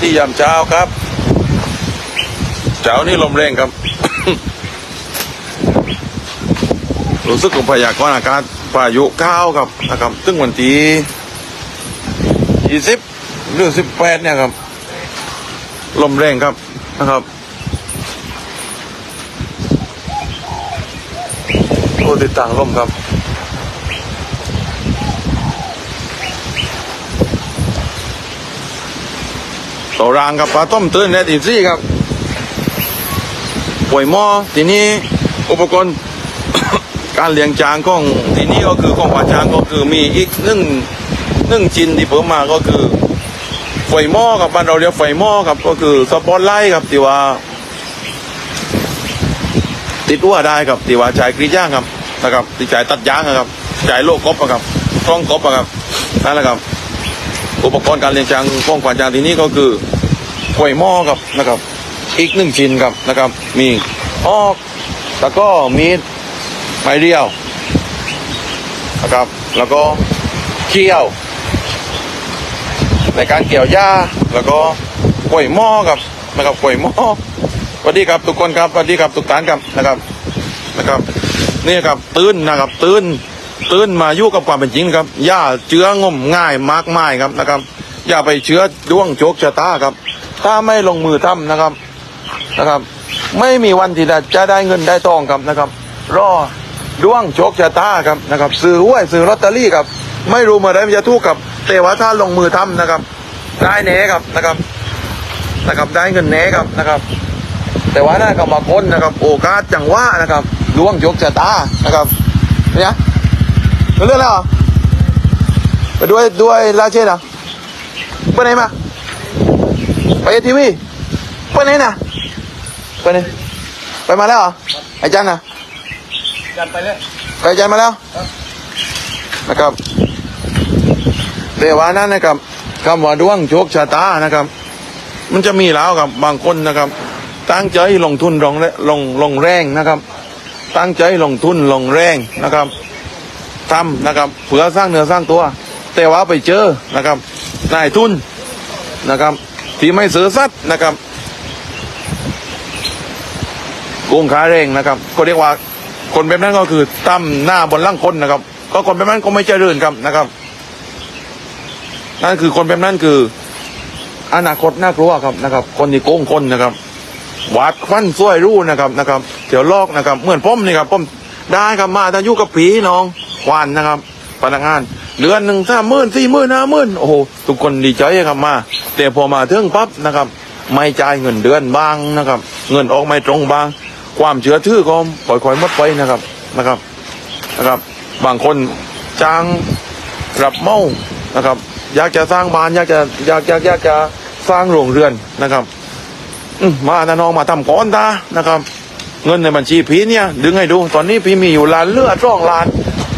ที่ยามเช้าครับ เช้านี่ลมแรงครับ รู้สึกของพยากรณ์อากาศพายุเข้าวครับนะครับซึ่งวันที่ยี่สิบหรือสิบแปดเนี่ยครับ ลมแรงครับนะครับโอ้ติดต่างลมครับ ต่อรางกับปลาต้มตื้นและตีซี่ครับป่วยหม้อทีนี้อุปกรณ์ การเลี้ยงจางของทีนี้ก็คือของปลาจางก็คือมีอีกหนึ่งหนึ่งชิ้นที่เพิ่มมาก็คือไฟหม้อครับบ้านเราเรียกไฟหม้อครับก็คือสปอตไลท์ครับที่ว่า ติดวัวได้ครับที่ว่าจ่ายกรีดย่างครับนะครับที่จ่ายตัดยางอะครับจ่ายโลกบอะครับกล้องกบอะครับนั่นแหละครับ อุปกรณ์การเลี้ยงช้างป้องขวัญช้างที่นี่ก็คือ หวยหม้อครับนะครับ อีกหนึ่งชิ้นครับนะครับ มีออกแล้วก็มีดไม้เรียวนะครับ แล้วก็เกี่ยว ในการเกี่ยวหญ้าแล้วก็หวยหม้อครับนะครับหวยหม้อสวัสดีครับทุกคนครับสวัสดีครับทุกท่านครับนะครับนะครับ นี่ครับตื่นนะครับตื่นตื่นมาอยู่กับความเป็นจริงครับอย่าเชื้องมง่ายมากมายครับนะครับ อย่าไปเชื้อดวงโชคชะตาครับ ถ้าไม่ลงมือทำนะครับนะครับ ไม่มีวันที่จะได้เงินได้ทองครับนะครับ รอดวงโชคชะตาครับนะครับซื้อหวยซื้อลอตเตอรี่ครับ ไม่รู้มื่อไรมันจะถูกครับแต่ว่าถ้าลงมือทำนะครับ ได้แน่ครับนะครับนะครับได้เงินแน่ครับนะครับ แต่ว่าน่าก็มาค้นนะครับ โอกาสจังหว่านะครับดวงโชคชะตานะครับเนี่ยเรื่องแล้วไปด้วยด้วยลาเชนเหรอไปไหนมา ไปทีวีไปไหนน่ะไปไหนไปมาแล้วเหรอไอ้จันน่ะจันไปเลยไปจันมาแล้วนะครับเดี๋ยวว่านั้นนะครับคำว่าดวงโชคชะตานะครับ มันจะมีแล้วครับบางคนนะครับ ตั้งใจลงทุนลงแรลงลงแรงนะครับ ตั้งใจลงทุนลงแรงนะครับทำนะครับเพื่อสร้างเนื้อสร้างตัว แต่ว่าไปเจอนะครับนายทุนนะครับ ที่ไม่ซื้อสัตว์นะครับโกงขาแรงนะครับ ก็เรียกว่าคนแบบนั้นก็คือตั้มหน้าบนล่างคนนะครับ ก็คนแบบนั้นก็ไม่เจริญครับนะครับ นั่นคือคนแบบนั้นคือ อนาคตน่ากลัวครับนะครับ คนที่โกงคนนะครับหวาดควันซ้วยรู้นะครับนะครับเดี๋ยวลอกนะครับ เหมือนผมนี่ครับผมได้ครับมาถ้าอยู่กับผีน้องควานนะครับพนักงาน เดือนหนึ่งสามหมื่นสี่หมื่นห้าหมื่นโอ้โหทุกคนดีใจครับมา แต่พอมาถึงปั๊บนะครับ ไม่จ่ายเงินเดือนบ้างนะครับ เงินออกไม่ตรงบ้าง ความเชื่อถือก็ปล่อยๆหมดไปนะครับนะครับนะครับ บางคนจ้างรับเมานะครับ อยากจะสร้างบ้านอยากจะอยากอยากอยากจะสร้างโรงเรือนนะครับมานะน้องมาทำก้อนตานะครับ เงินในบัญชีพีเนี่ยดึงให้ดู ตอนนี้พี่มีอยู่ล้านเลือดร่องล้าน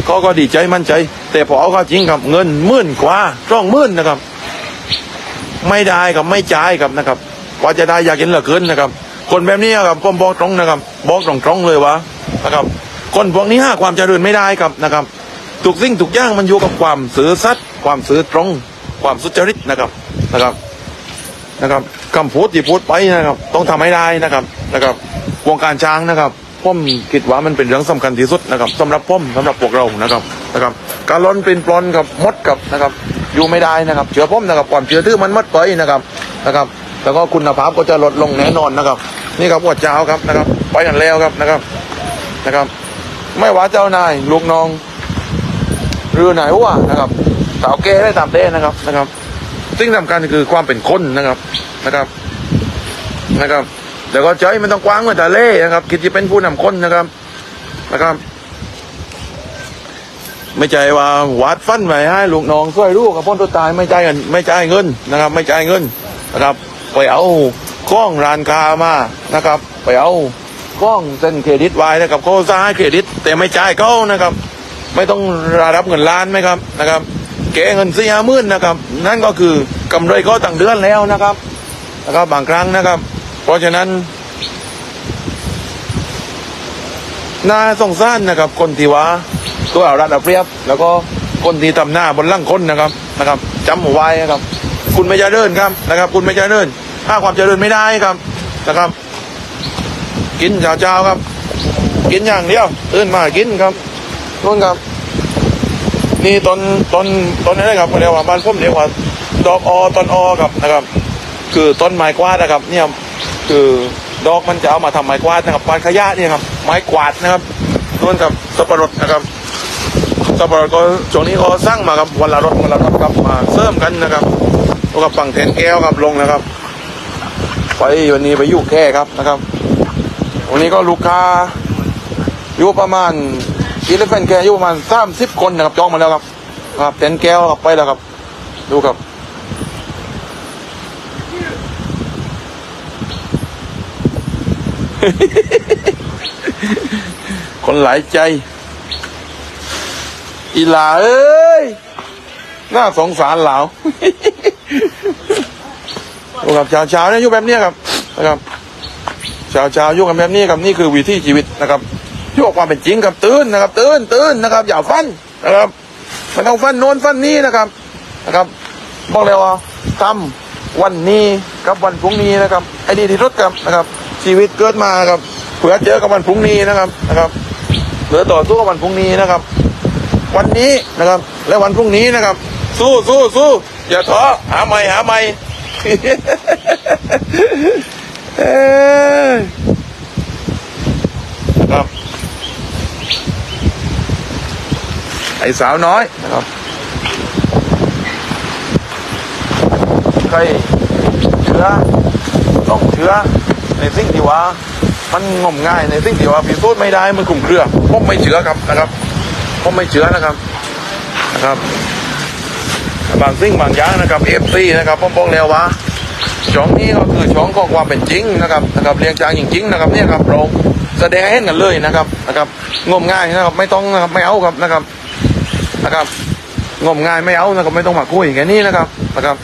เขาก็ดีใจมั่นใจ แต่พอเอาเข้าจริงครับเงินหมื่นกว่าร่องหมื่นนะครับ ไม่ได้ครับไม่จ่ายครับนะครับกว่าจะได้อยากเห็นเหลือเกินนะครับ คนแบบนี้ครับผมบอกตรงนะครับ บอกตรงๆเลยวะนะครับ คนพวกนี้ห้าความเจริญไม่ได้ครับนะครับทุกสิ่งทุกย่างมันอยู่กับความสื่อสัตย์ความสื่อตรง ความสุจริตนะครับนะครับนะครับคำพูดที่พูดไปนะครับ ต้องทำให้ได้นะครับนะครับวงการช้างนะครับ ผมคิดว่ามันเป็นเรื่องสำคัญที่สุดนะครับสำหรับผมสำหรับพวกเรานะครับนะครับการล้นเป็นปลอนกับมดกับนะครับอยู่ไม่ได้นะครับเชื่อผมนะครับความเชื่อถือมันมดไปนะครับนะครับ แล้วก็คุณภาพก็จะลดลงแน่นอนนะครับ นี่ครับหัวเจ้าครับนะครับไปกันแล้วครับนะครับนะครับ ไม่ว่าเจ้านายลูกน้องหรือไหนว่านะครับสาวแก่ได้ตามเต้นะครับนะครับสิ่งสำคัญคือความเป็นคนนะครับนะครับนะครับ แล้วก็ใจมันต้องกว้างเหมือนทะเลนะครับคิดจะเป็นผู้นำคนนะครับนะครับ ไม่ใจว่าวัดฟันไว้ให้ลูกน้องช่วยลูกกับพ้นตัวตายไม่ใจ่ายเงินไม่ใจเงินนะครับ ไม่ใจเงินนะครับ ไปเอากล้องร้านค้ามานะครับ ไปเอากล้องเส้นเครดิตไว้นะครับเขาจะให้เครดิต แต่ไม่จ่ายเขานะครับ ไม่ต้องรับเงินล้านไหมครับนะครับเก๋เงินสี่ห้าหมื่นนะครับ นั่นก็คือกำไรเขาต่างเดือนแล้วนะครับนะครับบางครั้งนะครับ ราะฉะนั้นน่าสงสารนะครับ คนที่ว่าตัวเอารัดเอาเปรียบ แล้วก็คนที่ทำหน้าบนล่างคนนะครับนะครับจำเอาไว้นะครับ คุณไม่เจริญครับนะครับ คุณไม่เจริญถ้าความเจริญไม่ได้ครับนะครับ กินเช้าๆครับ กินอย่างเดียวตื่นมากินครับนู่นครับ นี่ต้นต้นต้นนี้นะครับเรียกว่าบ้านพุ่มเรียกว่าดอกออต้นออครับนะครับ คือต้นไม้กวาดนะครับ เนี่ย คือดอกมันจะเอามาทำไม้กวาดนะครับกวาดขยะเนี่ยครับไม้กวาดนะครับนู่นกับสับปะรดนะครับสับปะรดก็ช่วงนี้ก็สร้างมาครับวันละรถวันละรถครับมาเสริมกันนะครับแล้วก็ฝั่งแทนแก้วครับลงนะครับไปวันนี้ไปอยู่แค่ครับนะครับวันนี้ก็ลูกค้าอยู่ประมาณอีเลฟเฟนแกอยู่ประมาณสามสิบคนนะครับจองมาแล้วครับครับเต็นแก้วครับไปแล้วครับ ดูครับ คนหลายใจ อีหลาเอ้ย น่าสงสารเหลาดูครับชาวชาวเนี่ยอยู่แบบนี้ครับ นะครับชาวชาวอยู่กันแบบนี้ครับนี่คือวิถีชีวิตนะครับอยู่ความเป็นจริงครับตื่นนะครับ ตื่นตื่นนะครับ อย่าฟันนะครับไมันต้องฟันโน้นฟันนี้นะครับ นะครับบอกเลยว่าทำวันนี้กับวันพรุ่งนี้นะครับไอ้ดีที่รถครับนะครับ ชีวิตเกิดมาครับเผื่อเจอกับวันพรุ่งนี้นะครับนะครับเหลือต่อสู้กับวันพรุ่งนี้นะครับ วันนี้นะครับ และวันพรุ่งนี้นะครับ สู้สู้สู้อย่าท้อหาใหม่หาใหม่เอ้ยนะครับไอ้สาวน้อยนะครับใครเชื่อต้องเชื่อ ในสิ่งที่ว่า มันงมง่ายในสิ่งที่ว่าพิสูจน์ไม่ได้มันกลุ่มเครือผมไม่เชื่อครับนะครับผมไม่เชื่อนะครับนะครับ บางสิ่งบางอย่างนะครับเอฟซีนะครับผมบอกแล้วว่าช่องนี้ก็คือช่องของความเป็นจริงนะครับนะครับเรียงจางจริงๆนะครับเนี่ยครับเราแสดงให้เห็นกันเลยนะครับนะครับ งมง่ายนะครับ ไม่ต้องนะครับไม่เอาครับนะครับนะครับ งมง่ายไม่เอานะครับ ไม่ต้องมาคุยแค่นี้นะครับนะครับ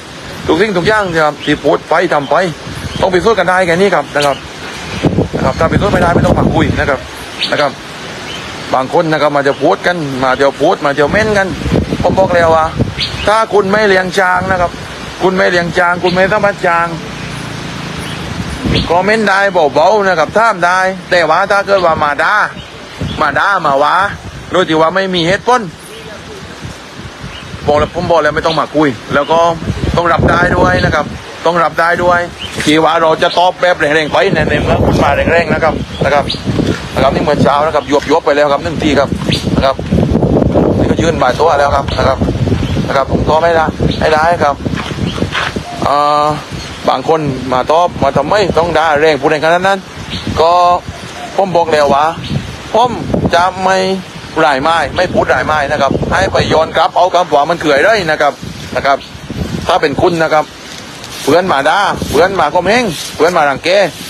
ทุกสิ่งทุกอย่างนะครับที่พูดไปทำไป ต้องพิสูจน์กันได้แค่นี้ครับนะครับนะครับ ถ้าพิสูจน์ไม่ได้ไม่ต้องมาคุยนะครับนะครับ บางคนนะครับมาจะพูดกันมาจะพูดมาจะเม้นกันผมบอกแล้วว่า ถ้าคุณไม่เลี้ยงช้างนะครับ คุณไม่เลี้ยงช้าง คุณไม่ต้องมาช้างคอมเมนต์ได้เบาๆนะครับท่ามได้ แต่ว่าถ้าเกิดว่ามาด่ามาด่ามาว่าโดยที่ว่าไม่มีเหตุผลบอกแล้วผมบอกแล้วไม่ต้องมาคุย แล้วก็ต้องรับได้ด้วยนะครับ ต้องรับได้ด้วยที่ว่าเราจะตอบแบบแรงๆไปในในเมื่อคุณมาแรงๆนะครับนะครับนะครับนี่เหมือนเช้านะครับยวบยวบไปแล้วครับหนึ่งทีครับนะครับนี่ก็ยืนบ่ายตัวแล้วครับนะครับนะครับผมก็ไม่ได้ไม่ได้ครับอ่าบางคนมาตอบมาทำไมต้องด่าแรงพูดแรงขนาดนั้น ก็ผมบอกแล้วว่าผมจะไม่รายไม้ไม่พูดรายไม้นะครับ ให้ไปย้อนกลับเอาคำว่ามันเขื่อยได้นะครับนะครับ ถ้าเป็นคุณนะครับ เพื่อนมาด่าเพื่อนมาคอมเฮงเพื่อนมารังแก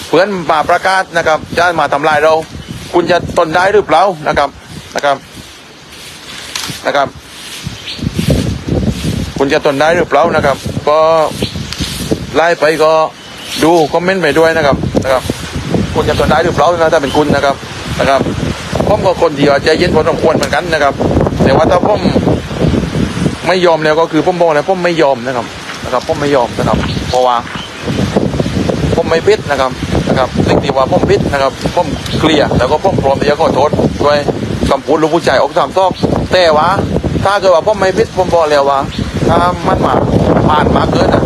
เพื่อนมาประกาศนะครับจะมาทำลายเรา คุณจะทนได้หรือเปล่านะครับนะครับนะครับ คุณจะทนได้หรือเปล่านะครับ ก็ไล่ไปก็ดูคอมเมนต์ไปด้วยนะครับนะครับ คุณจะทนได้หรือเปล่านะถ้าเป็นคุณนะครับนะครับผมก็คนเดียวใจเย็นพอสมควรเหมือนกันนะครับ แต่ว่าถ้าผมไม่ยอมแล้วก็คือผมบอกแล้วผมไม่ยอมนะครับ นะครับผมไม่ยอมนะครับ เพราะว่าผมไม่พิษนะครับนะครับสิ่งที่ว่าผมพิษนะครับผมเคลียร์แล้วก็ผมพร้อมที่จะขอโทษด้วยคำพูดลูกผู้ชายออกสามซอกแต่ว่าถ้าเกิดว่าผมไม่พิษผมบอกแล้วว่าถ้ามันมาผ่านมาเกินนะ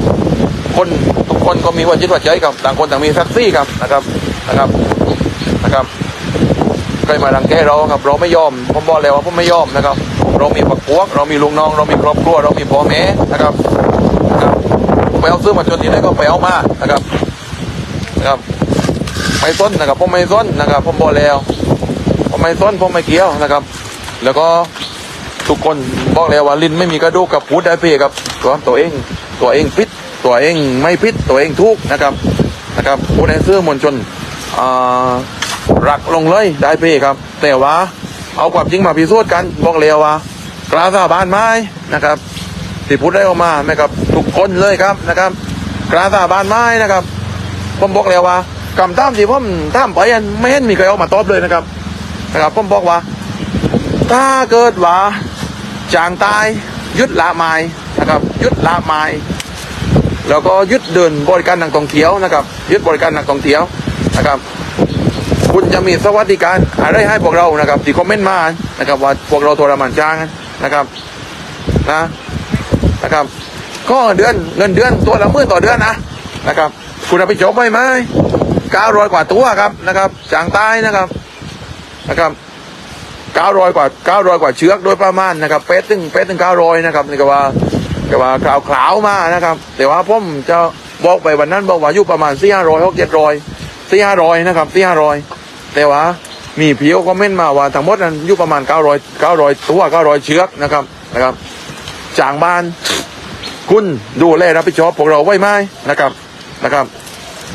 คนทุกคนก็มีหัวจิตหัวใจครับต่างคนต่างมีแท็กซี่ครับนะครับนะครับนะครับใครมาดังแกเราครับ เราไม่ยอม ผมบอกแล้วว่าผมไม่ยอมนะครับ เรามีปักพวก เรามีลุงน้อง เรามีครอบครัว เรามีพ่อแม่นะครับ ไปเอาซื้อมาจนที่ไหนก็ไปเอามานะครับนะครับไม่ส้นนะครับผมไม่ส้นนะครับ ผมบอกแล้วผมไม่ส้นผมไม่เกี่ยวนะครับ แล้วก็ทุกคนบอกแล้วว่าลิ้นไม่มีกระดูกกับพูดได้เพียกับตัวตัวเอง ตัวเองพิษตัวเองไม่พิษตัวเองทุกนะครับนะครับผู้ในเสื้อมวลชนอ่ารักลงเลยได้เพียครับ แต่ว่าเอาความจริงมาพิสูจน์กันบอกแล้วว่ากล้าสาบานไหมนะครับ ที่พูดได้ออกมาไหมครับทุกคนเลยครับนะครับกล้าสาบานไหมนะครับผมบอกแล้วว่าคำถามที่ผมถามไปอันไม่เห็นมีใครออกมาตอบเลยนะครับนะครับผมบอกว่า ถ้าเกิดว่าจางตายยึดละไม้นะครับยึดละไม้แล้วก็ยึดเดินบริการนักท่องเที่ยวนะครับยึดบริการนักท่องเที่ยวนะครับ คุณจะมีสวัสดิการอะไรให้พวกเรานะครับที่คอมเมนต์มานะครับว่าพวกเราทรมานจ้างนะครับนะ นะครับก็เดือนเงินเดือนตัวละหมื่นต่อเดือนนะนะครับ คุณเอาไปจบไหมไหมเก้าร้อยกว่าตัวครับนะครับจางใต้นะครับนะครับเก้าร้อยกว่าเก้าร้อยกว่าเชือกโดยประมาณนะครับเป๊ะถึงเป๊ะถึงเก้าร้อยนะครับนี่ก็ว่าก็ว่าข่าวขาวมานะครับ แต่ว่าผมจะบอกไปวันนั้นบอกว่าอยู่ประมาณสี่ห้าร้อยหกเจ็ดร้อยสี่ห้าร้อยนะครับสี่ห้าร้อยแต่ว่ามีผีเขาคอมเมนต์มาว่าทั้งหมดนั้นอยู่ประมาณ900 900ตัว900เชือกนะครับนะครับ จางบ้าน คุณดูแลรับผิดชอบพวกเราไว้ไหมนะครับนะครับ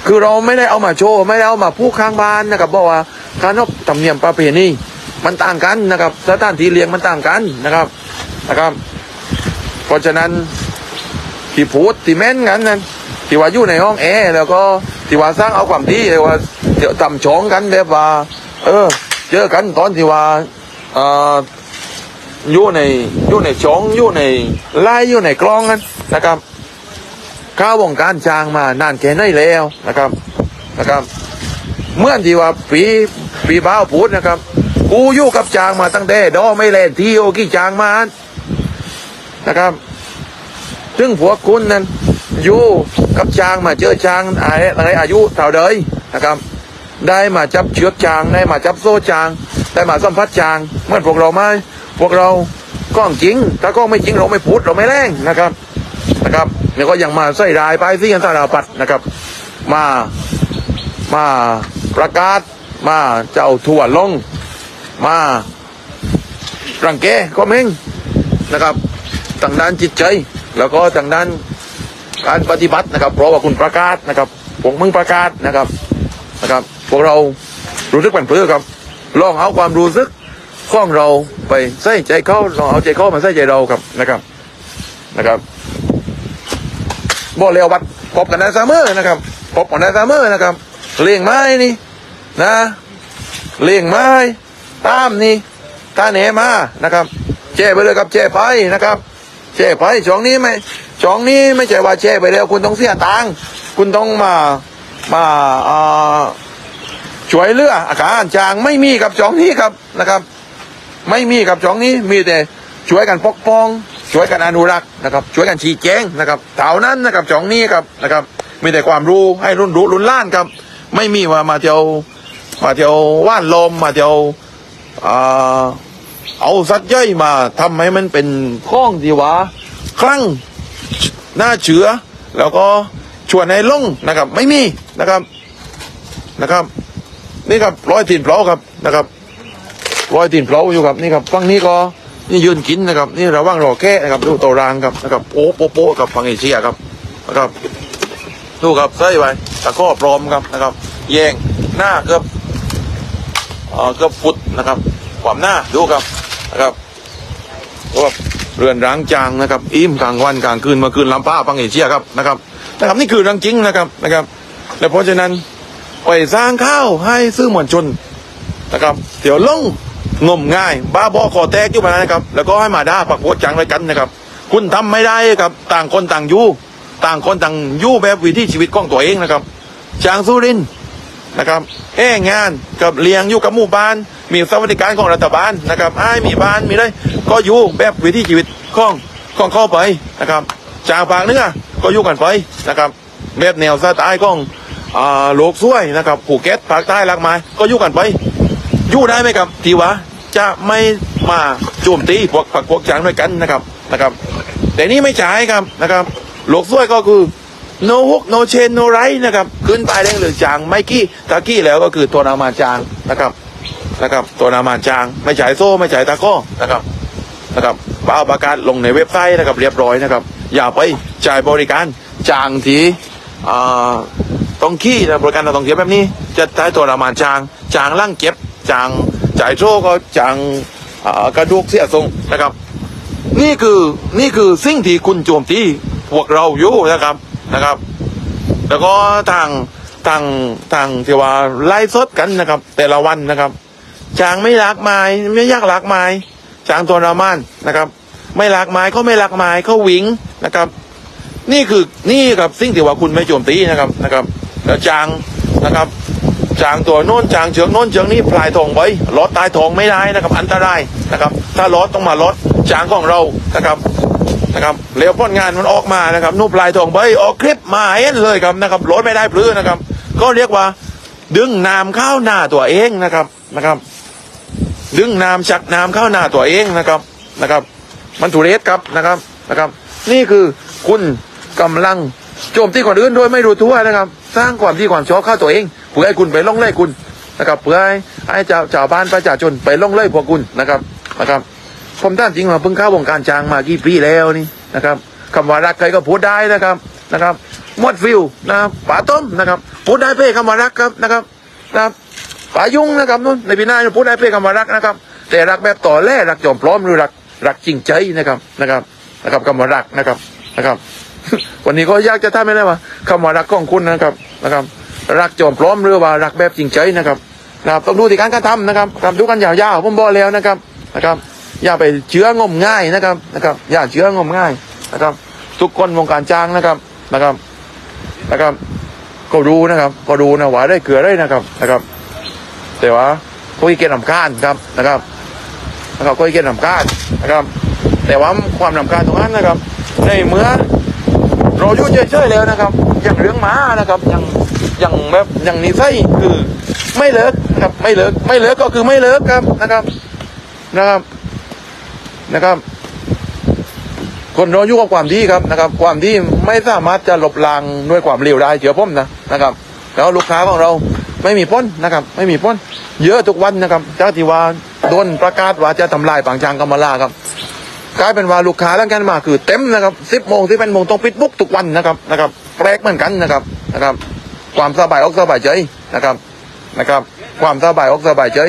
คือเราไม่ได้เอามาโชว์ไม่ได้เอามาพูดข้างบ้านนะครับบอกว่าการนบธรรมเนียมประเพณีมันต่างกันนะครับสถานที่เลี้ยงมันต่างกันนะครับนะครับ เพราะฉะนั้นที่พูดที่เม้นกันนั้นที่ว่าอยู่ในห้องแอร์แล้วก็ที่ว่าสร้างเอาความดีเลยว่าเดี๋ยวทำช้องกันแบบว่า เออ เจอกันตอนที่ว่าเอ่อ อยู่ในอยู่ในช้องอยู่ในไล่อยู่ในกลองกันนะครับข้าววงการจางมานานแค่ไหนแล้วนะครับนะครับ เมื่อที่ว่าปีปีบ้าพูดนะครับ กูอยู่กับจางมาตั้งแต่ดอไม่เล่นที่โอกี่จางมานะครับซึ่งพวคุณนั้นอยู่กับจางมาเจอจางอะไรอะไรอายุเท่าเดยนะครับ ได้มาจับเชือกจางได้มาจับโซ่จาง ได้มาสัมผัสจางเหมื่อนพวกเราไหม พวกเราก็จริง ถ้าก็ไม่จริงเราไม่พูดเราไม่แรงนะครับนะครับเนี่ยก็ยังมาใส่รายไปที่กันสารพัดนะครับ มามาประกาศ มาเจ้าถั่วลง มารังแกก็เม่งนะครับทางด้านจิตใจ แล้วก็ทางด้านการปฏิบัตินะครับ เพราะว่าคุณประกาศนะครับพวกมึงประกาศนะครับนะครับ พวกเรารู้สึกผันเพื่อครับลองเอาความรู้สึก ข้องเราไปใส่ใจเขาลองเอาใจเขามาใส่ใจเราครับนะครับนะครับบอกเลยวัดพบกันได้เสมอนะครับพบกันได้เสมอนะครับ เลี้ยงไม้นี่นะเลี้ยงไม้ตามนี่ตาเหนมานะครับแจ้ไปเลยครับแจ้ไปนะครับแช่ไปช่องนี้ไม่ช่องนี้ไม่ใช่ว่าแช่ไปแล้ว คุณต้องเสียตังค์คุณต้องมามาอ่อช่วยเลืออาการจางไม่มีกับช่องนี้ครับนะครับ ไม่มีกับช่องนี้มีแต่ช่วยกันปกป้อง ช่วยกันอนุรักษ์นะครับ ช่วยกันชี้แจงนะครับเท่านั้นนะครับช่องนี้ครับนะครับ มีแต่ความรู้ให้รุ่นรู้รุ่นล้านครับ ไม่มีว่ามาเที่ยวมาเที่ยวว่านลมมาเที่ยวเอาสัตว์ย่อยมาทำให้มันเป็นข้องที่ว่าคลั่งหน้าเชื้อ แล้วก็ชวนให้ลงนะครับ ไม่มีนะครับนะครับ นี่ครับร้อยตีนเปล่าครับนะครับ ร้อยตีนเปล่าอยู่ครับนี่ครับฝั่งนี้ก็นี่ยืนกินนะครับนี่ระว่างรอแค่นะครับดูตัวรางครับนะครับโป๊ะโป๊ะโปกับฝั่งเอเชียครับนะครับดูครับใส่ไปตะก้อพร้อมครับนะครับ แยงหน้าเกือบเอ่อกือบฟุตนะครับความหน้าดูครับนะครับก็เรือนร้างจางนะครับ อิ่มกลางวันกลางคืนมาคืนลำป้าพังเอเชียครับนะครับนะครับนี่คือรื่องจริงนะครับนะครับ และเพราะฉะนั้นไปสร้างข้าวให้ซื้อมวลชนนะครับ เดี๋ยวลง งมง่าย บ้าบอคอแตกอยู่มานะครับ แล้วก็ให้มาด่าปักโพดจังไว้กันนะครับ คุณทำไม่ได้ครับ ต่างคนต่างอยู่ ต่างคนต่างอยู่แบบวิถีชีวิตของตัวเองนะครับจางสุรินนะครับแอ่งานกับเลี้ยงอยู่กับหมู่บ้าน มีสวัสดิการของรัฐบาลนะครับไอ้ายมีบ้านมีได้ก็อยู่แบบวิถีชีวิตของของเข้าไปนะครับ จากภาคเนื้อก็อยู่กันไปนะครับ แบบแนวสไตล์ของอ่าโลกสวยนะครับภูเก็ตภาคใต้หลากไม้ก็อยู่กันไป ยู่ได้ไหมครับที่ว่าจะไม่มาโจมตีพวกผักพวกจางด้วยกันนะครับนะครับ แต่นี่ไม่ใช่ครับนะครับโลกสวยก็คือ no hook no chain no right นะครับขึ้นไปได้หรือจางไม่กี้ตะกี้แล้วก็คือตัวนามาจางนะครับนะครับ ตัวนามาจาง ไม่จ่ายโซ่ไม่จ่ายตะก้อนะครับนะครับป้าประกาศลงในเว็บไซต์นะครับเรียบร้อยนะครับ อย่าไปจ่ายบริการจางทีต้องขี้นะบริการเราต้องเสียแบบนี้ จะใช้ตัวนามาจาง จางล่างเก็บ จางจ่ายโซ่ก็จางกระดูกเสียทรงนะครับ นี่คือนี่คือสิ่งที่คุณโจมตีพวกเราอยู่นะครับนะครับ แล้วก็ทางทางทางที่ว่าไล่สดกันนะครับ แต่ละวันนะครับจางไม่รักไม้ไม่อยากรักไม้จางตัวรามานนะครับ ไม่รักไม้เขาไม่รักไม้เขาวิงนะครับ นี่คือนี่ครับสิ่งที่ว่าคุณไม่โจมตีนะครับนะครับ แล้วจางนะครับ จางตัวโน้นจางเชือกโน้นเชือกนี้พลายทองไว้ลดตายทองไม่ได้นะครับ อันตรายนะครับ ถ้าลดต้องมาลดจางของเรานะครับนะครับแล้วผลงานมันออกมานะครับนู่นพลายทองใบออกคลิปมาเห็นเลยครับนะครับลดไม่ได้พลื้นนะครับ ก็เรียกว่า ดึงน้ำเข้าหน้าตัวเองนะครับนะครับ ดึงน้ำชักน้ำเข้าหน้าตัวเองนะครับนะครับ มันทุเรศครับนะครับนะครับ นี่คือคุณกำลังโจมตีคนอื่นโดยไม่รู้ตัวนะครับ สร้างความที่ความชอบเข้าตัวเองเพื่อให้คุณไปล่องเล่คุณนะครับเพื่อให้ให้ชาวชาวบ้านประชาชนไปล่องเล่พวกคุณนะครับนะครับผมท่านจริงว่าเพิ่งเข้าวงการจางมากี่ปีแล้วนี่นะครับคำว่ารักใครก็พูดได้นะครับนะครับหมดฟิวนะครับป๋าต้มนะครับพูดได้เพ่คำว่ารักครับนะครับนะครับป๋ายุ่งนะครับนู่นในปีหน้าพูดได้เพ่คำว่ารักนะครับ แต่รักแบบต่อแร่รักจอมพร้อมหรือรักรักจริงใจนะครับนะครับนะครับคำว่ารักนะครับนะครับ วันนี้ก็ยากจะท่าไม่ได้ว่าคำว่ารักของคุณนะครับ นะครับ รักจอมพร้อมหรือว่ารักแบบจริงใจนะครับนะครับต้องดูที่การกระทำนะครับทำดูกันยาวๆผมบอกแล้วนะครับนะครับ อย่าไปเชื้องมง่ายนะครับนะครับ อย่าเชื้องมง่ายนะครับ ทุกคนวงการจ้างนะครับนะครับนะครับ ก็รู้นะครับ ก็รู้นะว่าได้เกลือได้นะครับนะครับ แต่ว่าคุยเกี่ยวกับคานครับนะครับนะครับคุยเกี่ยวกับคานนะครับ แต่ว่าความลำคาญตรงนั้นนะครับ ในเมื่อ เราอยู่เฉยๆแล้วนะครับ อย่างเรื่องหม้านะครับอย่างอย่างแบบอย่างนิสัยคือไม่เลิกครับไม่เลิกไม่เลิกก็คือไม่เลิกครับนะครับนะครับนะครับ คนเราอยู่กับความดีครับนะครับ ความดีไม่สามารถจะลบล้างด้วยความเลวร้ายเชื่อผมนะนะครับ แล้วลูกค้าของเราไม่มีพ้นนะครับ ไม่มีพ้น เยอะทุกวันนะครับจาที่ว่าโดนประกาศว่าจะทำลายปางจางกำมลาครับ กลายเป็นว่าลูกค้าแล้วกันมาคือเต็มนะครับสิบโมงที่เป็นโมงต้องปิดบุ๊กทุกวันนะครับนะครับแปลกเหมือนกันนะครับนะครับ ความสบายอกสบายใจนะครับนะครับ ความสบายอกสบายใจ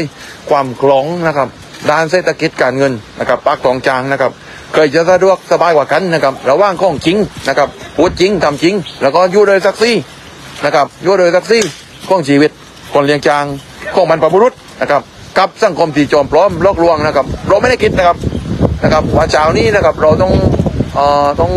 ความคล่องนะครับด้านเศรษฐกิจการเงินนะครับปากของจางนะครับเคยจะสะดวกสบายกว่ากันนะครับระหว่างข้องจริงนะครับพูดจริงทำจริง แล้วก็ยู่โดยซักซี่นะครับยู่โดยซักซี่ของชีวิต คนเลี้ยงจางของบรรพบุรุษนะครับกับสังคมที่โจมปลอมลอกลวงนะครับ เราไม่ได้คิดนะครับ นะครับว่าเช้านี้นะครับเราต้องเอ่อต้อง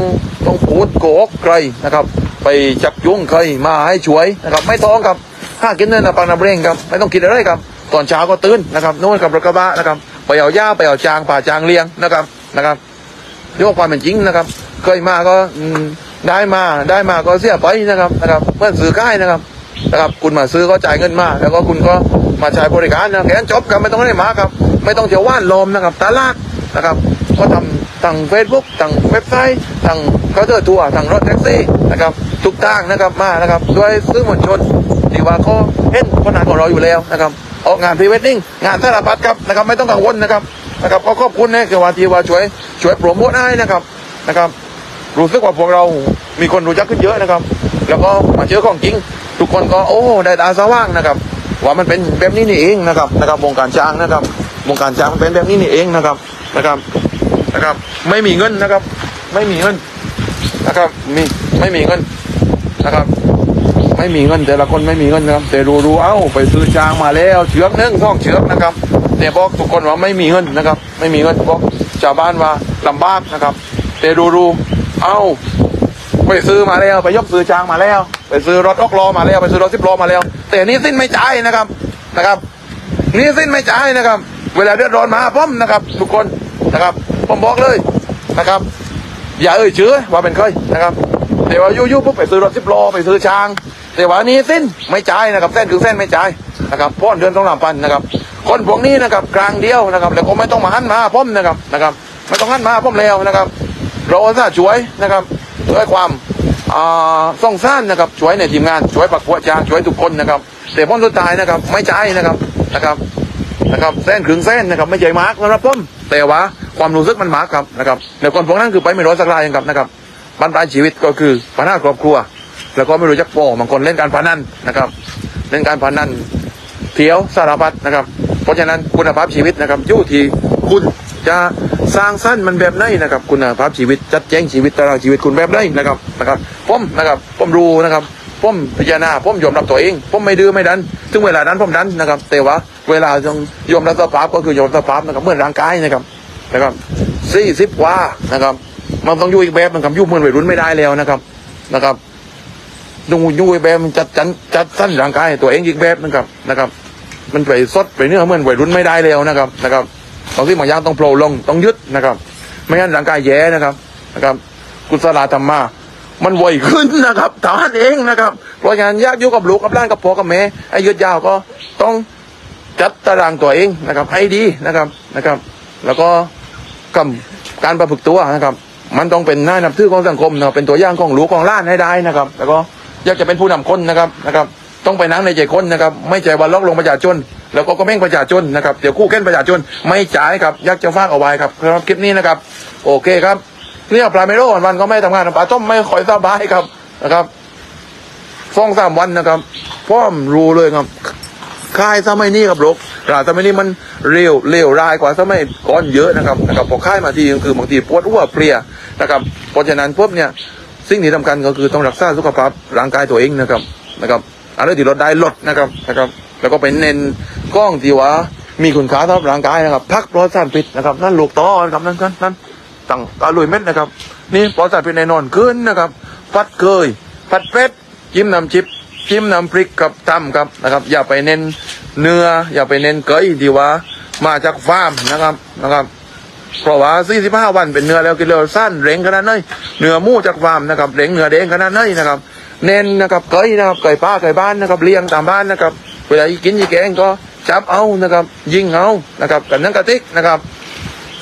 ต้องพูดโกหกใครนะครับ ไปจับยุ่งใครมาให้ช่วยนะครับ ไม่ต้องครับห้ากินเนินนะปังน้ำเร่งครับไม่ต้องคิดอะไรครับ ตอนเช้าก็ตื่นนะครับโน่นกับรถกระบะนะครับไปเอาหญ้าไปเอาจางป่าจางเลี้ยงนะครับนะครับเรื่องความเป็นจริงนะครับ เคยมาก็ได้มาได้มาก็เสียไปนะครับนะครับเมื่อซื้อใกล้นะครับนะครับ คุณมาซื้อก็จ่ายเงินมา แล้วก็คุณก็มาใช้บริการนะแค่นั้นจบครับไม่ต้องได้มาครับ ไม่ต้องเที่ยวว่านลมนะครับตลาด นะครับก็ทำทางเฟซบุ๊กทางเว็บไซต์ทางเคาน์เตอร์ทัวร์ทางรถแท็กซี่นะครับทุกทางนะครับมานะครับด้วยซื้อมวลชนทีว่าเขาเห็นคนงานของเราอยู่แล้วนะครับออกงานพรีเวดดิ้งงานสารพัดครับนะครับไม่ต้องกังวลนะครับนะครับก็ขอบคุณนะเกี่ยวกับที่ว่าช่วยช่วยโปรโมทให้นะครับนะครับ รู้สึกว่าพวกเรามีคนรู้จักขึ้นเยอะนะครับ แล้วก็มาเจอของจริง ทุกคนก็โอ้ได้ตาสว่างนะครับว่ามันเป็นแบบนี้นี่เองนะครับนะครับวงการช้างนะครับวงการช้างมันเป็นแบบนี้นี่เองนะครับ นะครับนะครับ ไม่มีเงินนะครับ ไม่มีเงินนะครับ มีไม่มีเงินนะครับ ไม่มีเงิน แต่ละคนไม่มีเงินนะครับ แต่รู้รู้เอ้าไปซื้อจางมาแล้วเชือกหนึ่งสองเชือกนะครับ แต่บอกทุกคนว่าไม่มีเงินนะครับ ไม่มีเงินบอกชาวบ้านว่าลำบากนะครับ แต่รู้รู้เอ้าไปซื้อมาแล้วไปยกซื้อจางมาแล้ว ไปซื้อรถออกล้อมาแล้วไปซื้อรถสิบล้อมาแล้ว แต่นี่สิ้นไม่จ่ายนะครับนะครับ นี่สิ้นไม่จ่ายนะครับ เวลาเดือดร้อนมาหาผมนะครับ ทุกคน นะครับผมบอกเลยนะครับ อย่าเอ่ยชื่อว่าเป็นเคยนะครับแต่ว่ายู่ๆปุ๊บไปซื้อรถสิบล้อไปซื้อช้าง แต่ว่านี่สิ้นไม่จ่ายนะครับเส้นคือเส้นไม่จ่ายนะครับพ่อนเดือนต้องลำพันนะครับคนพวกนี้นะครับกลางเดียวนะครับแล้วก็ไม่ต้องมาหันมาหาผมนะครับนะครับไม่ต้องหันมาหาผมแล้วนะครับเราจะช่วยนะครับด้วยความอ่าส่งสร้างนะครับช่วยในทีมงานช่วยปักหัวจางช่วยทุกคนนะครับแต่พ้นสุดท้ายนะครับไม่ใจายนะครับนะครับ นะครับเส้นขึงเส้นนะครับไม่ใช่มากนะครับผมแต่ว่าความรู้สึกมันมาร์กครับนะครับในคนพวกนั้นคือไปไม่รอดสักรายครับนะครับบรรปลายชีวิตก็คือปัญหาครอบครัว แล้วก็ไม่รู้จักโปบางคนเล่นการพนันนะครับ เล่นการพนันเที่ยวสารพัดนะครับ เพราะฉะนั้นคุณภาพชีวิตนะครับอยู่ที่คุณจะสร้างสรรค์มันแบบไหนนะครับคุณภาพชีวิตจัดแจ้งชีวิตตารางชีวิตคุณแบบไหนนะครับนะครับผมนะครับผมรู้นะครับ ผมพิจารณาผมยอมรับตัวเองผมไม่ดื้อไม่ดันถึงเวลานั้นผมดันนะครับ แต่ว่าเวลาต้องยอมรับสภาพก็คือยอมรับสภาพนะครับเหมือนร่างกายนะครับนะครับสี่สิบว่านะครับ มันต้องอยู่อีกแบบมันกับยุ่เหมือนวัยรุ่นไม่ได้แล้วนะครับนะครับดูยูไอ้แบบมันจัดจันจัดสั้นร่างกายตัวเองอีกแบบนะครับนะครับ มันไปสดไปเนื้อเหมือนวัยรุ่นไม่ได้แล้วนะครับนะครับบางที่บางอย่างต้องโผล่ลงต้องยึดนะครับ ไม่งั้นร่างกายแย่นะครับนะครับ กุศลธรรมะ มันไวขึ้นนะครับทานเองนะครับเพราะฉะนั้นอยากอยู่กับลูกกับหล้านกับพ่อกับแม่ไอ้ยืดยาวก็ต้องจัดตารางตัวเองนะครับ ให้ดีนะครับนะครับ แล้วก็กำการประพฤติตัวนะครับ มันต้องเป็นหน้านับถือของสังคมนะครับเป็นตัวอย่างของลูกของล้านให้ได้นะครับ แล้วก็อยากจะเป็นผู้นำคนนะครับนะครับ ต้องไปนั่งในใจคนนะครับ ไม่ใจวันล็อกลงประชาชนแล้วก็ก็แม่งประชาชนนะครับเดี๋ยวคู่แข่งประชาชนไม่จ่ายครับอยากจะฝากเอาไว้ครับสำหรับคลิปนี้นะครับ โอเคครับ เนี่ยปลาเมโลวันๆก็ไม่ทำงานปลาต้มไม่ค่อยสบายครับนะครับสองสามวันนะครับพ่อมรู้เลยครับค่ายสมัยนี้ครับลูกราสมัยนี้มันเร็วเร็วรายกว่าสมัยก่อนเยอะนะครับนะครับพอค่ายมาทีก็คือบางทีปวดหัวเพลียนะครับเพราะฉะนั้นพวกเนี่ยสิ่งที่สำคัญก็คือต้องรักษาสุขภาพร่างกายตัวเองนะครับนะครับอะไรที่ลดได้ลดนะครับนะครับ แล้วก็เป็นเน้นกล้องที่ว่ามีคุณค่าสำหรับร่างกายนะครับ พักปลอดสารพิษนะครับนั่นลูกต่อนะครับนั่นนั่นนั่น ตั้งตาลุยเม็ดนะครับ นี่ปลอดสารพิษแน่นอนขึ้นนะครับฟัดเคยฟัดเป็ดจิ้มน้ำชิปจิ้มน้ำพริกกับตำครับนะครับ อย่าไปเน้นเนื้อ อย่าไปเน้นเกยที่ว่า มาจากฟาร์มนะครับนะครับเพราะว่า 45 วันเป็นเนื้อแล้วกินแล้วสั้นเร่งขนาดไหนเนื้อมูจากฟาร์มนะครับเร่งเนื้อแดงขนาดไหนนะครับ เน้นนะครับเกยนะครับเกยป้าเกยบ้านนะครับเลี้ยงตามบ้านนะครับ เวลากินยี่แกงก็จับเอานะครับ ยิงเอานะครับกันนั่งกระติกนะครับ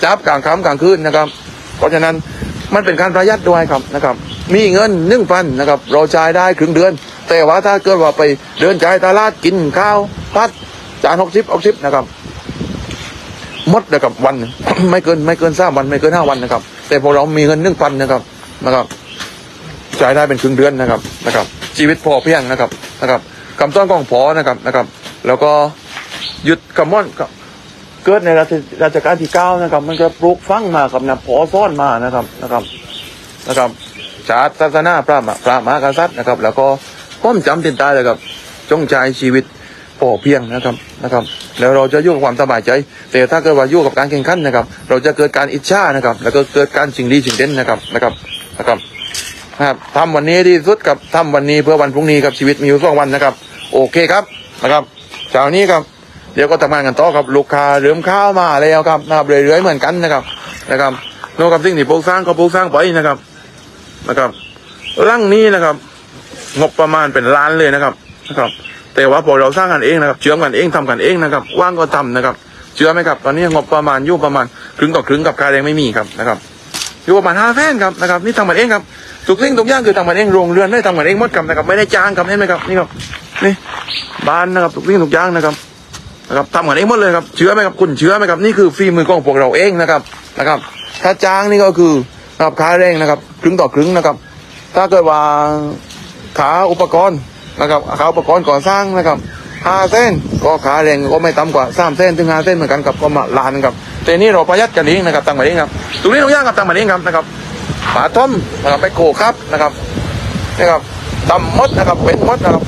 จับกลางค่ำกลางคืนนะครับ เพราะฉะนั้นมันเป็นการประหยัดด้วยครับนะครับ มีเงินหนึ่งพันนะครับเราจ่ายได้ครึ่งเดือน แต่ว่าถ้าเกิดว่าไปเดินจ่ายตลาดกินข้าวพัดจานหกสิบหกสิบนะครับมดนะครับวันไม่เกินไม่เกินสามวันไม่เกินห้าวันนะครับ แต่พอเรามีเงินหนึ่งพันนะครับนะครับจ่ายได้เป็นครึ่งเดือนนะครับนะครับ ชีวิตพอเพียงนะครับนะครับคำต้อนของพอนะครับนะครับ แล้วก็หยุดคำม่อน เกิดในรัชราชการที่เก้านะครับ มันก็ปลูกฝังมากับนะพอซ้อนมานะครับนะครับนะครับชาติศาสนาพระมาพระมหากษัตริย์นะครับ แล้วก็พ้อมจำติดตายเลยครับ จงใจชีวิตพอเพียงนะครับนะครับ แล้วเราจะยู่กับความสบายใจ แต่ถ้าเกิดว่ายู่กับการแข่งขันนะครับ เราจะเกิดการอิจฉานะครับ แล้วก็เกิดการชิงดีชิงเด่นนะครับนะครับนะครับนะครับทำวันนี้ดีที่สุดกับทำวันนี้เพื่อวันพรุ่งนี้ครับชีวิตมีอยู่สองวันนะครับ โอเคครับนะครับเช้านี้ครับ เดี๋ยวก็ทำงานกันต่อครับลูกค้าเริ่มข้าวมาแล้วครับนะครับเรื่อยๆเหมือนกันนะครับนะครับน้กับสิ่งที่ปลูกสร้างก็ปลูกสร้างไปนะครับนะครับร่างนี้นะครับ งบประมาณเป็นล้านเลยนะครับนะครับ แต่ว่าพอเราสร้างกันเองนะครับ เชื่อมกันเองทำกันเองนะครับ ว่างก็ทำนะครับ เชื่อไหมครับ ตอนนี้งบประมาณอยู่ประมาณครึ่งต่อครึ่งกับค่าแรงไม่มีครับนะครับอยู่ประมาณห้าแสนครับนะครับนี่ทำกันเองครับทุกสิ่งทุกอย่างคือทำกันเองโรงเรือนได้ทำกันเองหมดครับนะครับ ไม่ได้จ้างครับเห็นไหมครับนี่ครับนี่บ้านนะครับทุกสิ่งทุกอย่างนะครับ นะครับทำกันเองหมดเลยครับเชื่อไหมครับคุณเชื่อไหมครับนี่คือฝีมือของพวกเราเองนะครับนะครับ ถ้าจ้างนี่ก็คือนะครับค่าแรงนะครับครึ่งต่อครึ่งนะครับ ถ้าเกิดว่าขาอุปกรณ์นะครับขาอุปกรณ์ก่อสร้างนะครับห้าเส้นก็ขาแรงก็ไม่ต่ำกว่าสามเส้นถึงห้าเส้นเหมือนกันกับก็มาล้านครับแต่นี่เราประหยัดกันเองนะครับตั้งมาเองครับตรงนี้ตรงย่างครับตั้งมาเองครับนะครับฝาท่อมนะครับไปโขครับนะครับนะครับตำมดนะครับเป็นมดนะครับ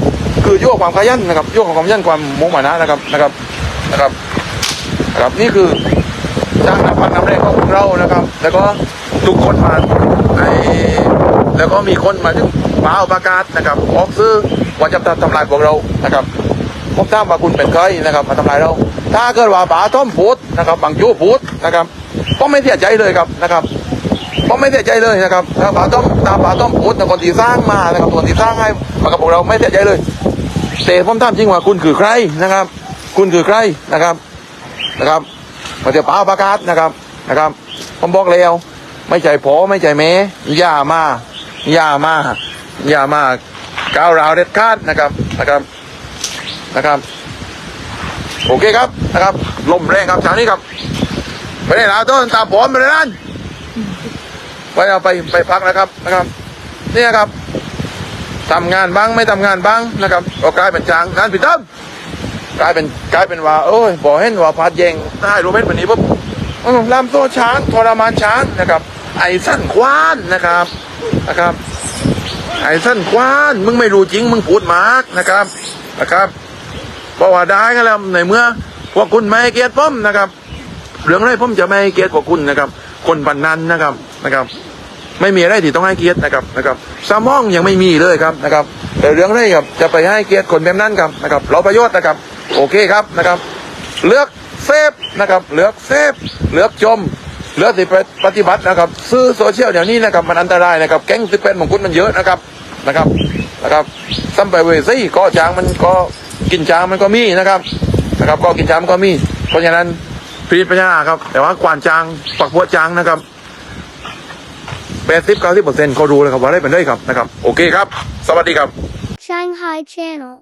คือยั่วความขยันนะครับยั่วความขยันความมุ่งมั่นนะครับนะครับนะครับนะครับนี่คือจ้างน้ำพันน้ำแรงของกเรานะครับ แล้วก็ทุกคนมาไอแล้วก็มีคนมาถึงเปล่าประกาศนะครับออกซื้อว่าจะทำลายพวกเรานะครับผมทราบว่าคุณเป็นใครนะครับ มาทำลายเรา ถ้าเกิดว่าป๋าต้อมพูดนะครับบางจู้พูดนะครับก็ไม่เสียใจเลยครับนะครับผมไม่เสียใจเลยนะครับถ้าป๋าต้อมตามป๋าต้อมพูดแต่คนที่สร้างมานะครับคนที่สร้างให้มากับพวกเราไม่เสียใจเลย แต่ผมถามจริงว่าคุณคือใครนะครับ คุณคือใครนะครับนะครับมาเดี๋ยวป้าประกาศนะครับนะครับ ผมบอกแล้วไม่ใจพอไม่ใจแม่ย่ามาย่ามาย่ามาก้าวราวเด็ดขาดนะครับนะครับนะครับ โอเคครับนะครับลมแรงครับเช้านี้ครับไปได้แล้วต้นตามผมไปเลยนั่นไปเอาไปไปพักนะครับนะครับ เนี่ยครับ ทำงานบ้างไม่ทำงานบ้างนะครับก็กลายเป็นจางงานผิดตั้มกลายเป็นกลายเป็นว่าโอ้ยบอเห็นว่าพัดแยงได้รู้ไหมวันนี้ปุ๊บอื้อลามโซ่ช้างทรมานช้างนะครับ ไอ้สั้นควานนะครับนะครับ ไอ้สั้นควานมึงไม่รู้จริงมึงพูดมากนะครับนะครับเพราะว่าได้กันแล้วในเมื่อพวกคุณไม่เกียรติผมนะครับเรื่องอะไรผมจะไม่เกียรติพวกคุณนะครับ คนปันนั้นนะครับนะครับ ไม่มีอะไรที่ต้องให้เกียรตินะครับนะครับสมองยังไม่มีเลยครับนะครับแต่เรื่องนี้ครับจะไปให้เกียรติคนแบบนั้นครับนะครับ เราประโยชน์นะครับ โอเคครับนะครับ เลือกเซฟนะครับเลือกเซฟเลือกชมเลือกที่ปฏิบัตินะครับ ซื้อโซเชียลเดี๋ยวนี้นะครับมันอันตรายนะครับแก๊งสิเป็นของคุณมันเยอะนะครับนะครับนะครับซัมไปเวซี่ก็จางมันก็กินจางมันก็มีนะครับนะครับก็กินจางมันก็มี เพราะฉะนั้นพิจารณาครับ แต่ว่ากวานจางปักหัวจางนะครับ แปดสิบเก้าสิบเปอร์เซ็นต์เขารู้เลยครับว่าได้เป็นได้ครับนะครับ โอเคครับ สวัสดีครับ Shanghai Channel